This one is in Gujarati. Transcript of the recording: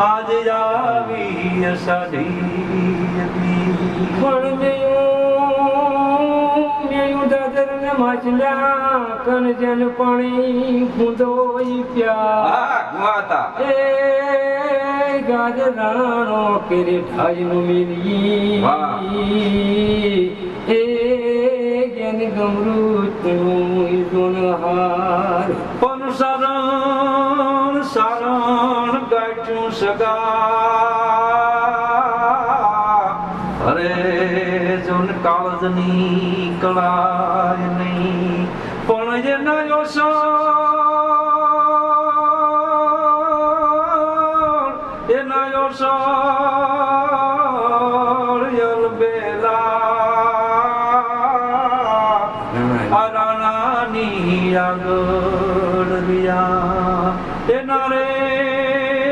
આજ આવી અષાઢી પણ મેયું મેયું દાદર ને માછલા કનજન પાણી ફૂંદો ઈ પ્યા એ ગાજરાણો કેરે ઠાઈનું મિલી. એ જ્ઞાન ગમૃતનું ગુણહાર પણ શરણ શરણ છું સગા. અરે, જોન કાળજની કળાય નહીં, પણ એ નયો સો એ નયો સો રાણાની આગળ રિયા એના રે